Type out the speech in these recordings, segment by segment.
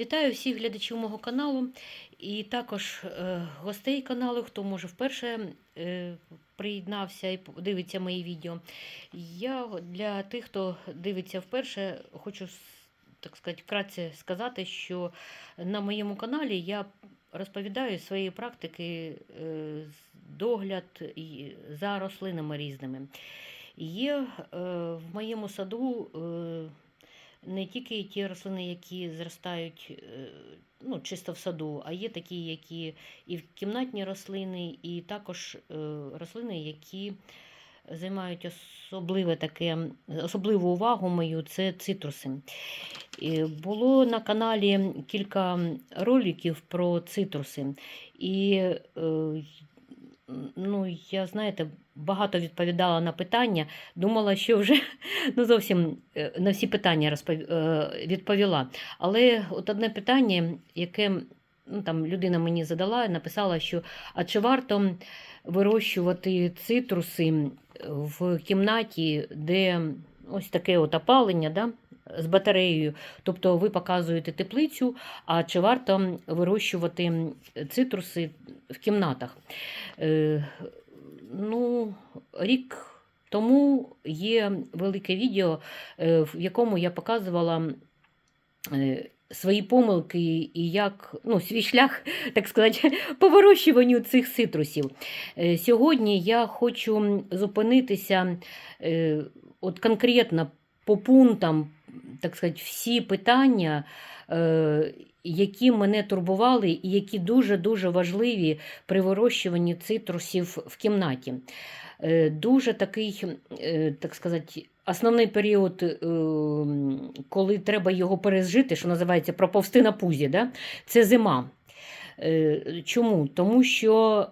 Вітаю всіх глядачів мого каналу і також е, гостей каналу, хто може вперше е, приєднався і дивиться мої відео. Я для тих, хто дивиться вперше, хочу так сказати, вкратце сказати, що на моєму каналі я розповідаю з своєї практики е, догляд за рослинами різними. Є в моєму саду. Не тільки ті рослини, які зростають е, ну, чисто в саду, а є такі, які і в кімнатні рослини, і також е, рослини, які займають особливе таке, особливу увагу мою це цитруси. Було на каналі кілька роликів про цитруси. І е, ну, я, знаєте, багато відповідала на питання. Думала, що вже ну, зовсім е, на всі питання розпов... е, відповіла. Але от одне питання, яке ну, там, людина мені задала, написала, що а чи варто вирощувати цитруси в кімнаті, де ось таке от опалення, да? з батареєю. Тобто ви показуєте теплицю, а чи варто вирощувати цитруси в кімнатах? Ну, рік тому є велике відео, е, в якому я показувала е, свої помилки і як ну, свій шлях, так сказати, по вирощуванню цих цитрусів. Е, Сьогодні я хочу зупинитися от конкретно по пунктам, так сказати, всі питання. Які мене турбували, і які дуже-дуже важливі при вирощуванні цитрусів в кімнаті. Е, Дуже такий, е, так сказати, основний період, е, коли треба його пережити, що називається проповсти на пузі, да? це зима. Чому? Тому що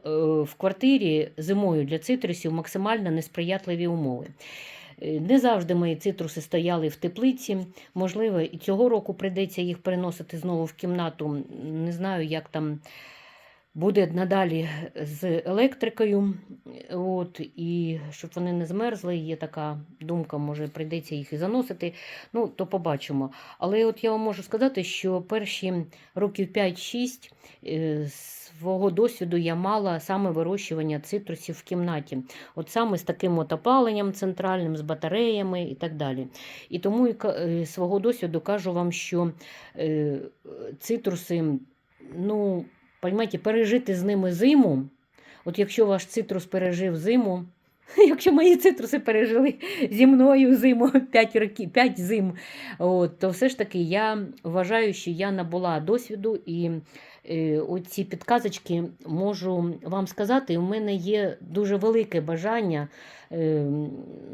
в квартирі зимою для цитрусів максимально несприятливі умови. Е, Не завжди мої цитруси стояли в теплиці. Можливо, і цього року прийдеться їх переносити знову в кімнату. Не знаю, як там буде надалі з електрикою. От, і щоб вони не змерзли, є така думка, може прийдеться їх і заносити. Ну, то побачимо. Але от я вам можу сказати, що перші років 5-6 е, свого досвіду я мала саме вирощування цитрусів в кімнаті. От саме з таким от опаленням центральним, з батареями і так далі. І тому і е, свого досвіду кажу вам, що е, цитруси, ну, розумієте, пережити з ними зиму. От якщо ваш цитрус пережив зиму, якщо мої цитруси пережили зі мною зиму 5 років, 5 зим, от, то все ж таки я вважаю, що я набула досвіду і е, оці підказочки можу вам сказати. У мене є дуже велике бажання, е,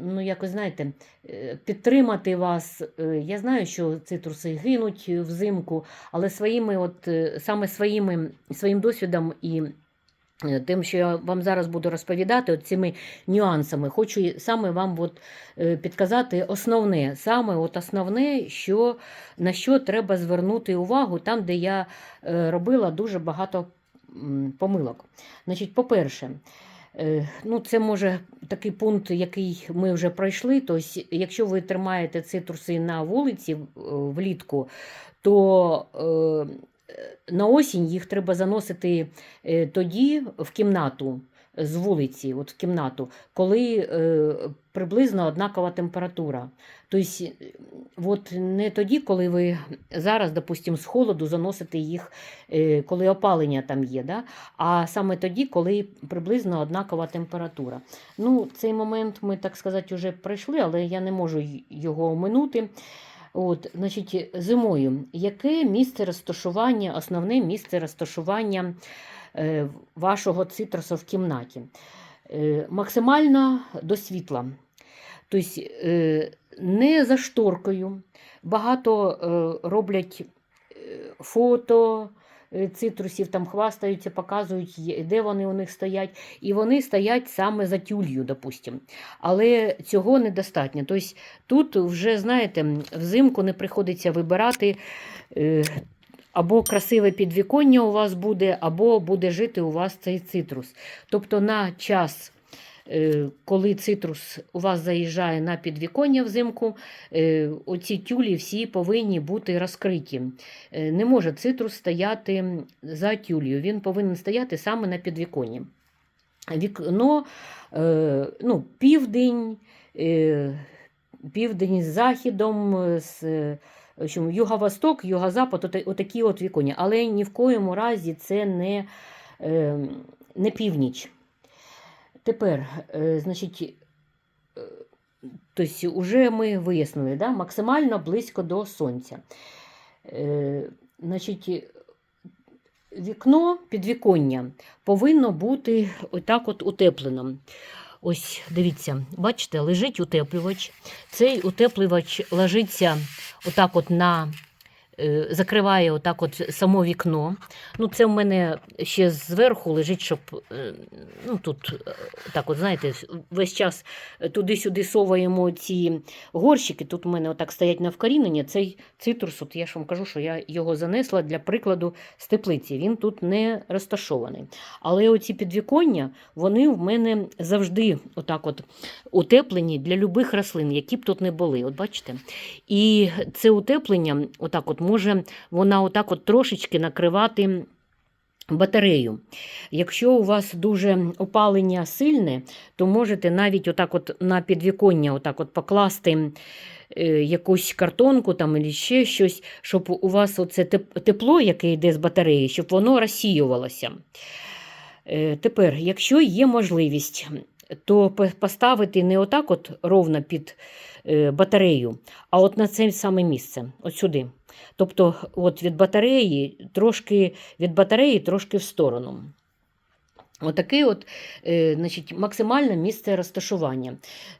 ну, якось знаєте, е, підтримати вас. Е, Я знаю, що цитруси гинуть взимку, але своїми, от, е, саме своїми, своїм досвідом і тим, що я вам зараз буду розповідати, от цими нюансами, хочу саме вам от, е, підказати основне, саме от основне, що, на що треба звернути увагу там, де я е, робила дуже багато помилок. Значить, по-перше, Е, Ну, це може такий пункт, який ми вже пройшли. Тобто, якщо ви тримаєте цитруси на вулиці е, влітку, то е, на осінь їх треба заносити е, тоді в кімнату з вулиці, от в кімнату, коли е, приблизно однакова температура. Тобто, от не тоді, коли ви зараз, допустимо, з холоду заносите їх, коли опалення там є, да? а саме тоді, коли приблизно однакова температура. Ну, цей момент ми, так сказати, вже пройшли, але я не можу його оминути. От, значить, зимою, яке місце розташування, основне місце розташування е, вашого цитрусу в кімнаті? Е, максимально до світла. Тобто не за шторкою. Багато роблять фото цитрусів, там хвастаються, показують, де вони у них стоять. І вони стоять саме за тюлью, допустимо. Але цього недостатньо. Тобто тут вже, знаєте, взимку не приходиться вибирати. е, Або красиве підвіконня у вас буде, або буде жити у вас цей цитрус. Тобто на час е, коли цитрус у вас заїжджає на підвіконня взимку, е, оці тюлі всі повинні бути розкриті. Е, Не може цитрус стояти за тюлью, він повинен стояти саме на підвіконні. Вікно, е, ну, південь, е, південь з західом, е, з Юго-восток, юго-запад, ота- отакі от віконня. Але ні в коєму разі це не, е, не північ. Тепер, е, значить, е, тобто, уже ми вияснили, да? максимально близько до сонця. Е, значить, вікно, підвіконня повинно бути отак от утеплено. Ось, дивіться, бачите, лежить утеплювач. Цей утеплювач ложиться отак от на. Е, Закриває отак от само вікно. Ну, це в мене ще зверху лежить, щоб е, ну, тут е, так, от, знаєте, весь час туди-сюди соваємо ці горщики. Тут у мене отак стоять на вкорінення. Цей цитрус, от я ж вам кажу, що я його занесла для прикладу з теплиці. Він тут не розташований. Але оці підвіконня, вони в мене завжди отак от утеплені для любих рослин, які б тут не були. От бачите? І це утеплення, отак от може вона отак от трошечки накривати. Батарею. Якщо у вас дуже опалення сильне, то можете навіть отак от на підвіконня отак от покласти е, якусь картонку там, або ще щось, щоб у вас оце тепло, яке йде з батареї, щоб воно розсіювалося. Е, Тепер, якщо є можливість, то поставити не отак от ровно під е, батарею, а от на це саме місце, от сюди. Тобто, от від батареї трошки від батареї трошки в сторону. Отаке от, е, значить, максимальне місце розташування.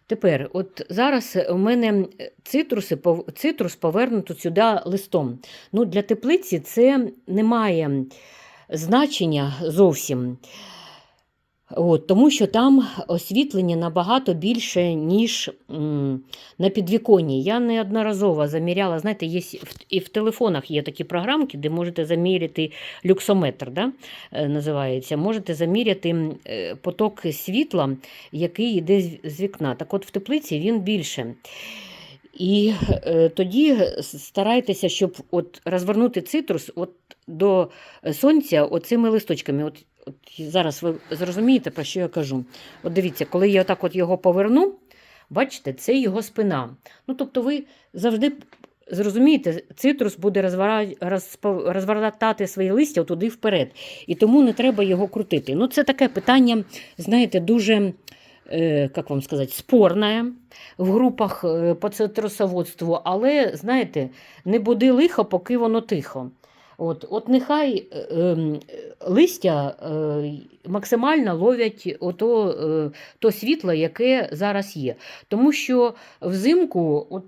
Тепер, от зараз у мене цитруси, цитрус повернуто сюди листом. Ну, для теплиці це не має значення зовсім. От, тому що там освітлення набагато більше, ніж м, на підвіконні. Я неодноразово заміряла, знаєте, є і в телефонах є такі програмки, де можете заміряти люксометр, да, е, називається. Можете заміряти е, поток світла, який йде з вікна. Так от в теплиці він більше. І е, тоді старайтеся, щоб от розвернути цитрус от до сонця оцими листочками. От, от зараз ви зрозумієте, про що я кажу. От дивіться, коли я отак от його поверну, бачите, це його спина. Ну, тобто, ви завжди зрозумієте, цитрус буде розвертати свої листя туди вперед. І тому не треба його крутити. Ну, це таке питання, знаєте, дуже. е, Як вам сказати, спорне в групах е, по цитрусоводству, але знаєте, не буди лихо, поки воно тихо. От, от нехай е, ем, листя е, максимально ловлять ото, е, то світло, яке зараз є. Тому що взимку от,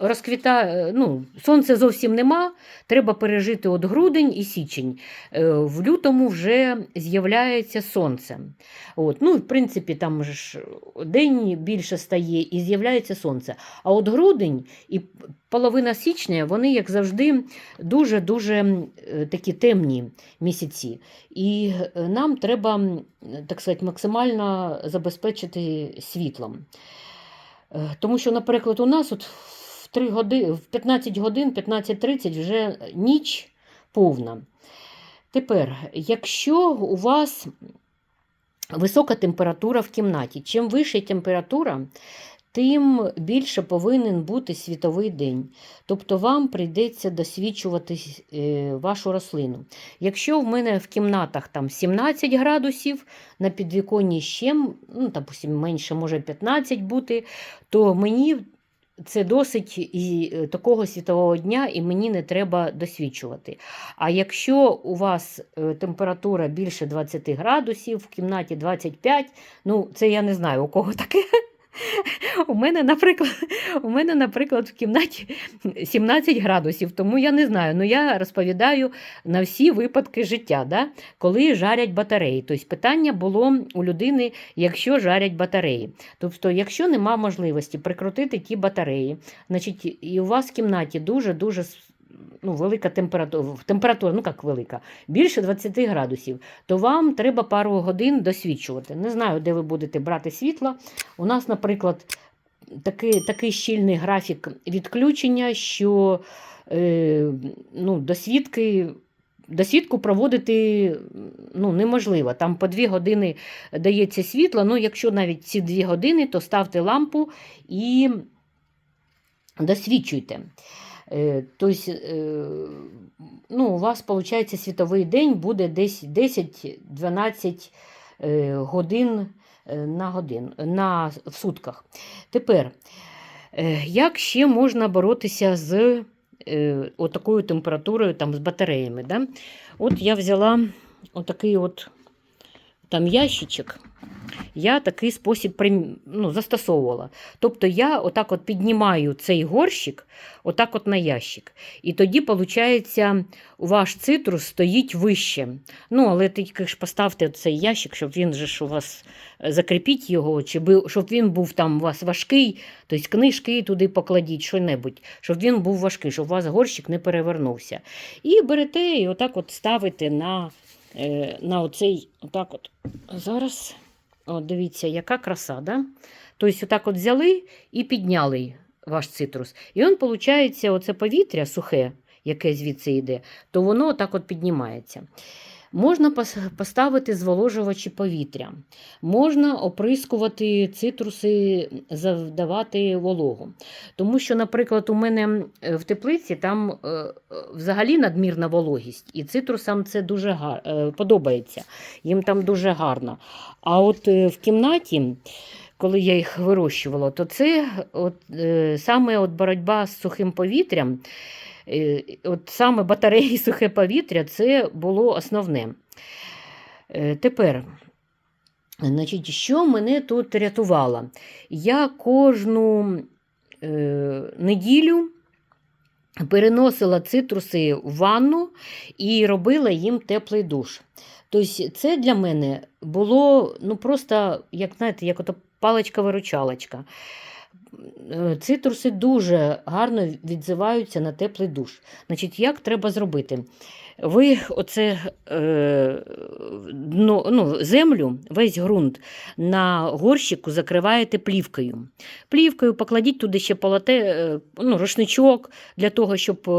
розквітає, ну, сонця зовсім нема, треба пережити от грудень і січень. Е, В лютому вже з'являється сонце. От, ну, в принципі, там ж день більше стає і з'являється сонце. А от грудень і половина січня, вони, як завжди, дуже-дуже е, такі темні місяці. І е, нам треба, так сказати, максимально забезпечити світлом. Е, Тому що, наприклад, у нас от в 3 години, в 15 годин, 15.30 вже ніч повна. Тепер, якщо у вас висока температура в кімнаті, чим вища температура, тим більше повинен бути світовий день. Тобто вам прийдеться досвідчувати е, вашу рослину. Якщо в мене в кімнатах там 17 градусів, на підвіконні ще, ну, допустим, менше може 15 бути, то мені це досить і е, такого світового дня, і мені не треба досвідчувати. А якщо у вас е, температура більше 20 градусів, в кімнаті 25, ну це я не знаю, у кого таке. У мене, наприклад, у мене, наприклад, в кімнаті 17 градусів, тому я не знаю. Ну я розповідаю на всі випадки життя, да? коли жарять батареї. Тобто питання було у людини, якщо жарять батареї. Тобто, якщо нема можливості прикрутити ті батареї, значить, і у вас в кімнаті дуже-дуже ну, велика температура, температура, ну як велика, більше 20 градусів, то вам треба пару годин досвідчувати. Не знаю, де ви будете брати світло. У нас, наприклад, такий, такий щільний графік відключення, що е, ну, досвідки. Досвідку проводити ну, неможливо. Там по дві години дається світло. Ну, якщо навіть ці дві години, то ставте лампу і досвідчуйте. Тобто, ну, у вас, виходить, світовий день буде десь 10-12 е, годин на годин, на, в сутках. Тепер, як ще можна боротися з отакою температурою там, з батареями? Да? От я взяла отакий от там ящичок. Я такий спосіб ну, застосовувала. Тобто я отак от піднімаю цей горщик отак от на ящик. І тоді, виходить, ваш цитрус стоїть вище. Ну, але тільки ж поставте цей ящик, щоб він же ж у вас е, закріпіть його, чи щоб він був там у вас важкий, тобто книжки туди покладіть, що-небудь, щоб він був важкий, щоб у вас горщик не перевернувся. І берете і отак от ставите на, е, на оцей, отак от. Зараз, от дивіться, яка краса, да? Тобто, отак от взяли і підняли ваш цитрус. І він, виходить, оце повітря сухе, яке звідси йде, то воно отак от піднімається. Можна поставити зволожувачі повітря, можна оприскувати цитруси, завдавати вологу. Тому що, наприклад, у мене в теплиці там е, е, взагалі надмірна вологість, і цитрусам це дуже гар... е, подобається. Їм там дуже гарно. А от в кімнаті, коли я їх вирощувала, то це от, саме от боротьба з сухим повітрям. Е, От саме батареї сухе повітря це було основне. Е, Тепер, значить, що мене тут рятувало? Я кожну е, неділю переносила цитруси в ванну і робила їм теплий душ. Тобто, це для мене було ну, просто, як знаєте, як ото паличка-виручалочка. Е, Цитруси дуже гарно відзиваються на теплий душ. Значить, як треба зробити? Ви оце е, ну, землю, весь ґрунт на горщику закриваєте плівкою. Плівкою покладіть туди ще полоте, е, ну, рушничок для того, щоб, е,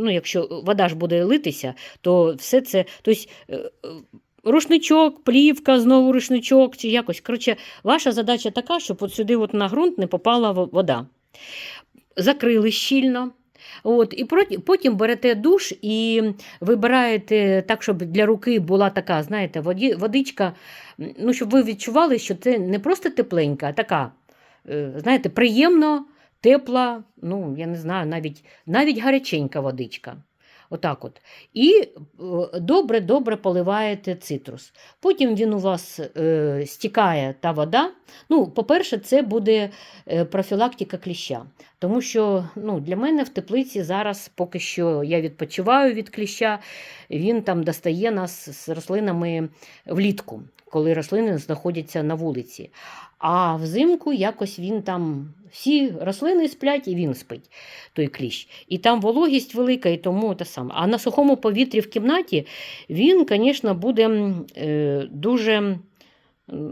ну, якщо вода ж буде литися, то все це. Тобто, Рушничок, плівка, знову рушничок чи якось. Коротше, ваша задача така, щоб от сюди от на ґрунт не попала вода. Закрили щільно. От, і потім берете душ і вибираєте так, щоб для руки була така, знаєте, водичка, ну, щоб ви відчували, що це не просто тепленька, а така, е, знаєте, приємно, тепла, ну, я не знаю, навіть, навіть гаряченька водичка. Отак от. І добре-добре поливаєте цитрус. Потім він у вас е, стікає та вода. Ну, по-перше, це буде е, профілактика кліща. Тому що ну, для мене в теплиці зараз, поки що я відпочиваю від кліща, він там достає нас з рослинами влітку, коли рослини знаходяться на вулиці. А взимку якось він там, всі рослини сплять і він спить, той кліщ. І там вологість велика, і тому те саме. А на сухому повітрі в кімнаті він, звісно, буде е, дуже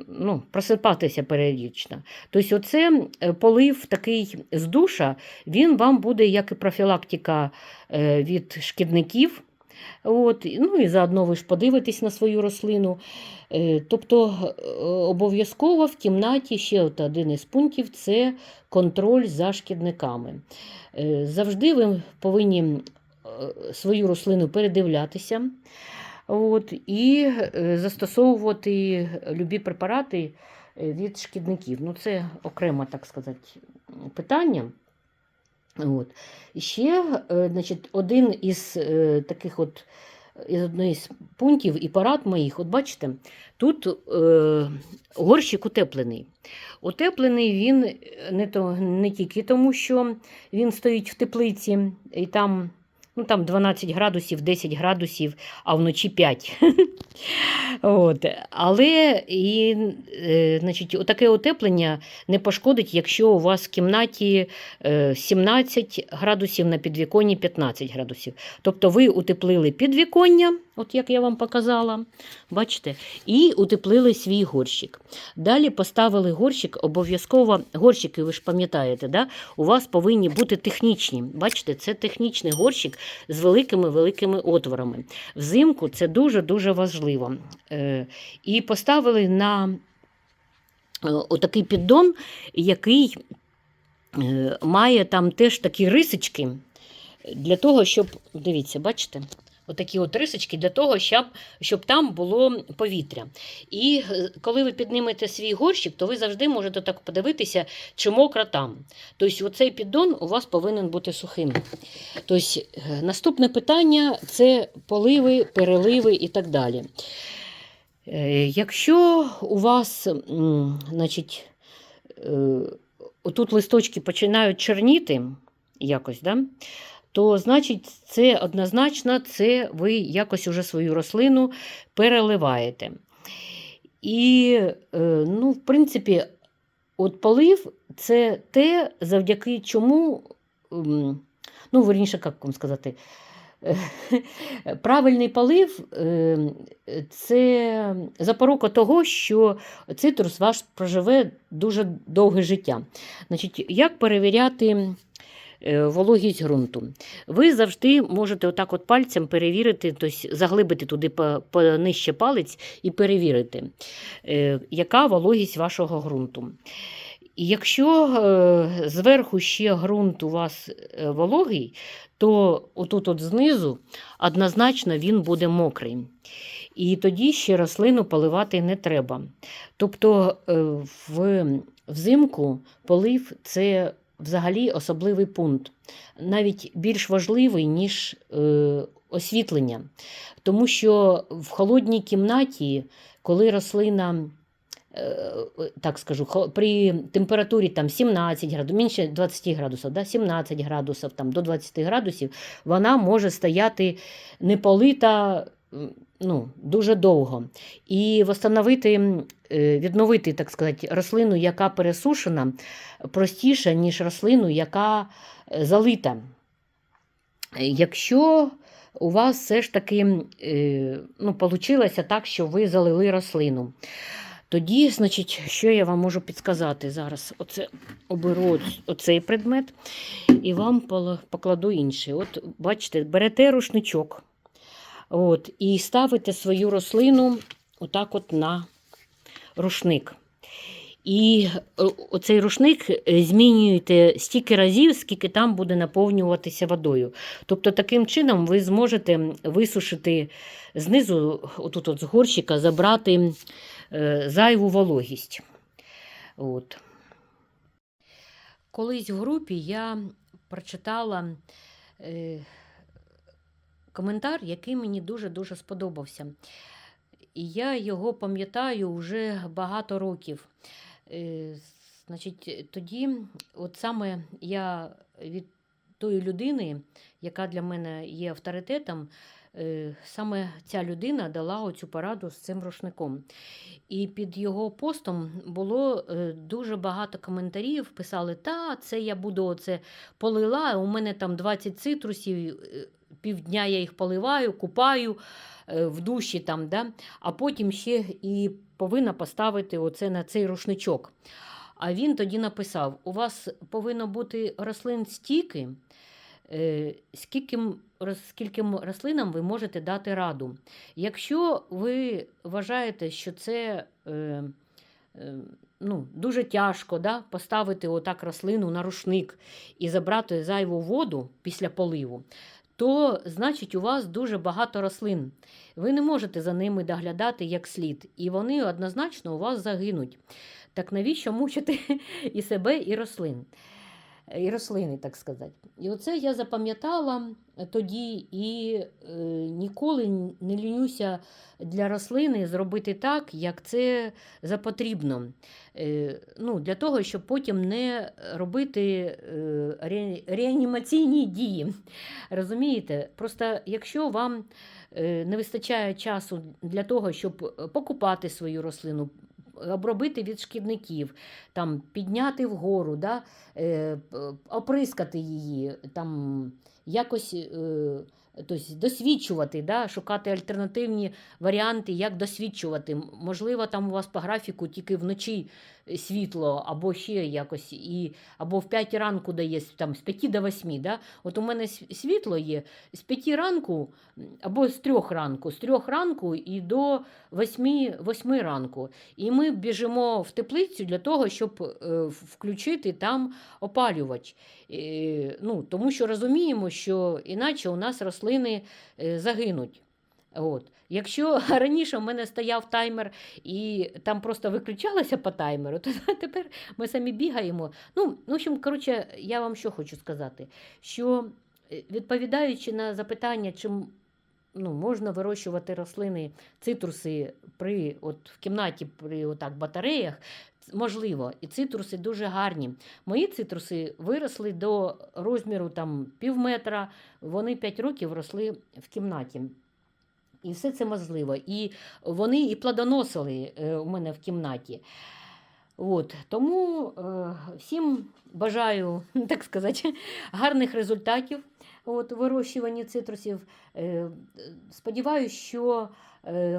ну, просипатися періодично. Тобто, оце е, полив такий з душа, він вам буде як і профілактика е, від шкідників. От, ну і заодно ви ж подивитесь на свою рослину. Е, Тобто е, обов'язково в кімнаті ще от один із пунктів це контроль за шкідниками. Е, Завжди ви повинні свою рослину передивлятися от, і застосовувати любі препарати від шкідників. Ну, це окреме, так сказати, питання. От. Ще е, значить, один із е, таких от із одної з пунктів і парад моїх, от бачите, тут е, горщик утеплений. Утеплений він е, не, то, не тільки тому, що він стоїть в теплиці і там Ну, там 12 градусів, 10 градусів, а вночі 5. От. Але і, е, значить, таке утеплення не пошкодить, якщо у вас в кімнаті е, 17 градусів на підвіконні 15 градусів. Тобто ви утеплили підвіконня, от як я вам показала, бачите, і утеплили свій горщик. Далі поставили горщик, обов'язково горщики, ви ж пам'ятаєте, да? у вас повинні бути технічні. Бачите, це технічний горщик з великими-великими отворами. Взимку це дуже-дуже важливо. Е, І поставили на е, отакий піддон, який е, має там теж такі рисочки для того, щоб, дивіться, бачите? Отакі от рисочки для того, щоб, щоб там було повітря. І е, коли ви піднімете свій горщик, то ви завжди можете так подивитися, чи мокро там. Тобто, оцей піддон у вас повинен бути сухим. Тобто, наступне питання це поливи, переливи і так далі. Е, Якщо у вас, значить, отут листочки починають чорніти якось, да? То значить це однозначно це ви якось уже свою рослину переливаєте. І, е, ну, в принципі, от полив це те, завдяки чому, м, ну, верніше, як вам сказати, правильний полив е, це запорука того, що цитрус ваш проживе дуже довге життя. Значить, як перевіряти вологість ґрунту? Ви завжди можете отак от пальцем перевірити, тобто заглибити туди по, по палець і перевірити, е, яка вологість вашого ґрунту. Якщо е, зверху ще ґрунт у вас е, вологий, то отут от знизу однозначно він буде мокрий. І тоді ще рослину поливати не треба. Тобто е, в, взимку полив це взагалі особливий пункт, навіть більш важливий, ніж е, освітлення. Тому що в холодній кімнаті, коли рослина е, так скажу, при температурі там 17 градусів, менше 20 градусів, да, 17 градусів там, до 20 градусів, вона може стояти неполита ну, дуже довго. І е, відновити, так сказати, рослину, яка пересушена, простіше, ніж рослину, яка е, залита. Якщо у вас все ж таки е, ну, вийшло так, що ви залили рослину. Тоді, значить, що я вам можу підказати зараз? Оце оберу оц- оцей предмет і вам покладу інший. От, бачите, берете рушничок от, і ставите свою рослину отак от на рушник. І е, оцей рушник е, змінюєте стільки разів, скільки там буде наповнюватися водою. Тобто, таким чином ви зможете висушити знизу, отут от з горщика, забрати е, зайву вологість. От. Колись в групі я прочитала коментар, який мені дуже-дуже сподобався. І я його пам'ятаю вже багато років. Е, значить, тоді, от саме я від тої людини, яка для мене є авторитетом, е, саме ця людина дала оцю пораду з цим рушником. І під його постом було е, дуже багато коментарів. Писали: Та, це я буду оце полила. У мене там 20 цитрусів, півдня я їх поливаю, купаю е, в душі там, да? а потім ще і повинна поставити оце на цей рушничок. А він тоді написав: у вас повинно бути рослин стільки, е, скільки, скільким рослинам ви можете дати раду. Якщо ви вважаєте, що це е, е, ну, дуже тяжко да, поставити отак рослину на рушник і забрати зайву воду після поливу, то значить у вас дуже багато рослин. Ви не можете за ними доглядати як слід, і вони однозначно у вас загинуть. Так навіщо мучити і себе, і рослин? І рослини, так сказати. І оце я запам'ятала тоді і е, ніколи не лінюся для рослини зробити так, як це за потрібно. Е, ну, для того, щоб потім не робити е, ре- реанімаційні дії. Розумієте? Просто якщо вам е, не вистачає часу для того, щоб е, покупати свою рослину, обробити від шкідників, там, підняти вгору, да, е, оприскати її, там, якось е, тобто, досвідчувати, да, шукати альтернативні варіанти, як досвідчувати. Можливо, там у вас по графіку тільки вночі е, світло, або ще якось, і, або в 5 ранку дає там, з 5 до 8. Да? От у мене світло є з 5 ранку або з 3 ранку, з 3 ранку і до 8, 8 ранку. І ми біжимо в теплицю для того, щоб е, включити там опалювач. Ну, тому що розуміємо, що іначе у нас рослини е, загинуть. От. Якщо раніше в мене стояв таймер і там просто виключалося по таймеру, то тепер ми самі бігаємо. Ну, в общем, коротше, я вам що хочу сказати, що е, відповідаючи на запитання, чим ну, можна вирощувати рослини, цитруси при, от, в кімнаті при отак, батареях, можливо, і цитруси дуже гарні. Мої цитруси виросли до розміру там, пів метра, вони 5 років росли в кімнаті. І все це можливо. І вони і плодоносили е, у мене в кімнаті. От, тому е, всім бажаю, так сказати, гарних результатів от, у вирощуванні цитрусів. Е, сподіваюсь, що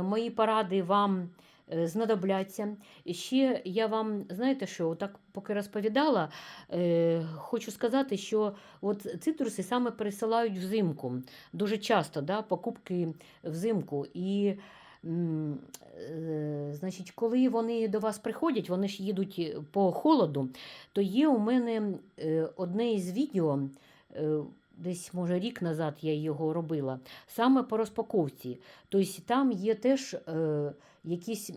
мої поради вам знадобляться. І ще я вам, знаєте що, отак поки розповідала, е, хочу сказати, що от цитруси саме пересилають взимку. Дуже часто да, покупки взимку. І е, значить, коли вони до вас приходять, вони ж їдуть по холоду, то є у мене е, одне із відео. е, Десь, може, рік назад я його робила, саме по розпаковці. Тобто там є теж е, якісь е,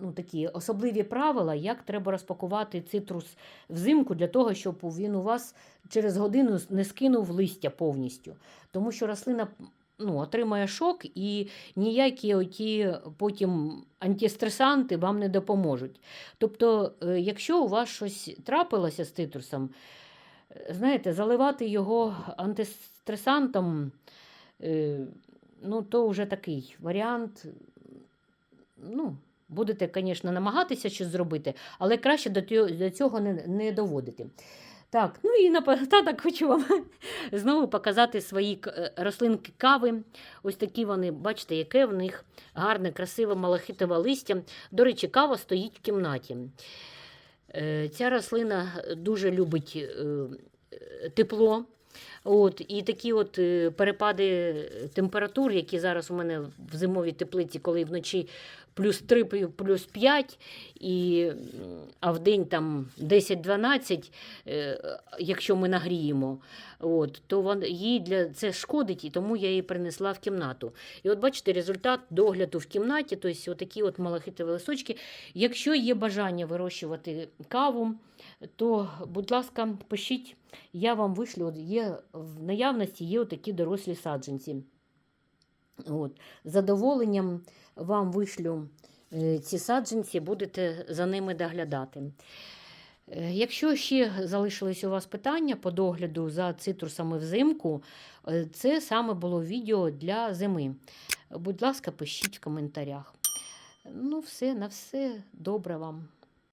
ну, такі особливі правила, як треба розпакувати цитрус взимку для того, щоб він у вас через годину не скинув листя повністю. Тому що рослина ну, отримає шок і ніякі оті потім антистресанти вам не допоможуть. Тобто, е, якщо у вас щось трапилося з цитрусом, е, знаєте, заливати його антистресантом, ну, то вже такий варіант. Ну, будете, звісно, намагатися щось зробити, але краще до цього не, не доводити. Так, ну і напослідок хочу вам знову показати свої е, рослинки кави. Ось такі вони, бачите, яке в них гарне, красиве малахитове листя. До речі, кава стоїть в кімнаті. Е, Ця рослина дуже любить е, тепло. От, і такі от перепади температур, які зараз у мене в зимовій теплиці, коли вночі плюс 3, плюс 5, і, а в день там 10-12, е, якщо ми нагріємо, от, то вон, їй для це шкодить, і тому я її принесла в кімнату. І от бачите, результат догляду в кімнаті, тобто отакі от малахитові лисочки. Якщо є бажання вирощувати каву, то, будь ласка, пишіть, я вам вишлю, є в наявності є такі дорослі саджанці. От. Задоволенням вам вишлю е, ці саджанці, будете за ними доглядати. Е, Якщо ще залишились у вас питання по догляду за цитрусами взимку, е, це саме було відео для зими. Будь ласка, пишіть в коментарях. Ну, все, на все добре вам.